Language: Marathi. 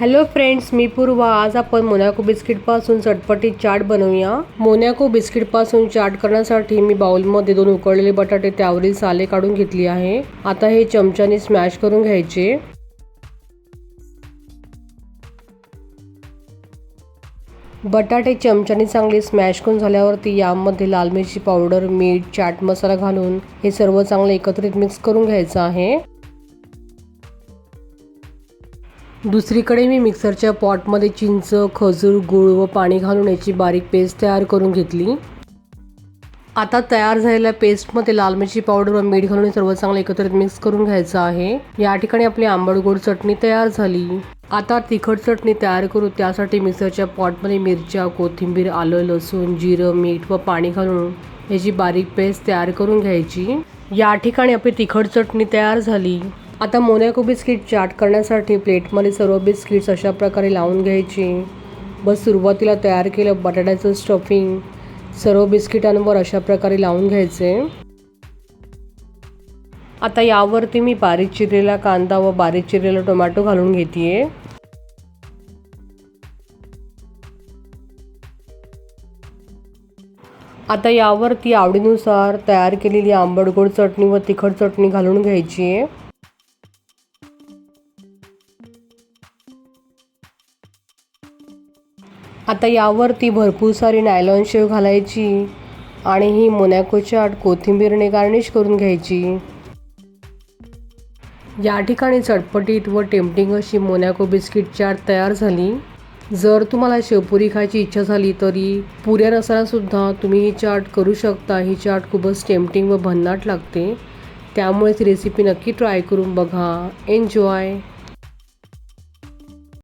हॅलो फ्रेंड्स मी पूर्वा. आज आपण मोनॅको बिस्किटपासून चटपटीत चाट बनवूया. मोनॅको बिस्किटपासून चाट करण्यासाठी मी बाउलमध्ये दोन उकळलेले बटाटे त्यावरील साले काढून घेतली आहे. आता हे चमच्याने स्मॅश करून घ्यायचे. बटाटे चमच्याने चांगले स्मॅश करून झाल्यावरती यामध्ये लाल मिरची पावडर मीठ चाट मसाला घालून हे सर्व चांगले एकत्रित मिक्स करून घ्यायचं आहे. दुसरीकडे मी मिक्सरच्या पॉटमध्ये चिंच खजूर गूळ व पाणी घालून याची बारीक पेस्ट तयार करून घेतली. आता तयार झालेल्या पेस्टमध्ये लाल मिरची पावडर व मीठ घालून सर्व चांगलं एकत्रित मिक्स करून घ्यायचं आहे. या ठिकाणी आपली आंबट गोड चटणी तयार झाली. आता तिखट चटणी तयार करू त्यासाठी मिक्सरच्या पॉटमध्ये मिरच्या कोथिंबीर आलं लसूण जिरं मीठ व पाणी घालून याची बारीक पेस्ट तयार करून घ्यायची. या ठिकाणी आपली तिखट चटणी तयार झाली. आता मोनॅको बिस्किट चाट करण्यासाठी प्लेटमध्ये सर्व बिस्किट्स अशा प्रकारे लावून घ्यायची. बस सुरुवातीला तयार केलं बटाट्याचं स्टफिंग सर्व बिस्किटांवर अशा प्रकारे लावून घ्यायचे. आता यावरती मी बारीक चिरलेला कांदा व बारीक चिरलेला टोमॅटो घालून घेते आता यावरती आवडीनुसार तयार केलेली आंबट गोड चटणी व तिखट चटणी घालून घ्यायची. आहे आता यावरती भरपूर सारी नायलॉन शेव घालायची आणि ही मोनॅको चाट कोथिंबीरने गार्निश करून घ्यायची. या ठिकाणी चटपटीत व टेम्पटिंग अशी मोनॅको बिस्किट चाट तयार झाली. जर तुम्हाला शेवपुरी खायची इच्छा झाली तरी पुऱ्या नसतानासुद्धा तुम्ही ही चाट करू शकता. ही चाट खूपच टेम्पटिंग व भन्नाट लागते. त्यामुळेच रेसिपी नक्की ट्राय करून बघा. एन्जॉय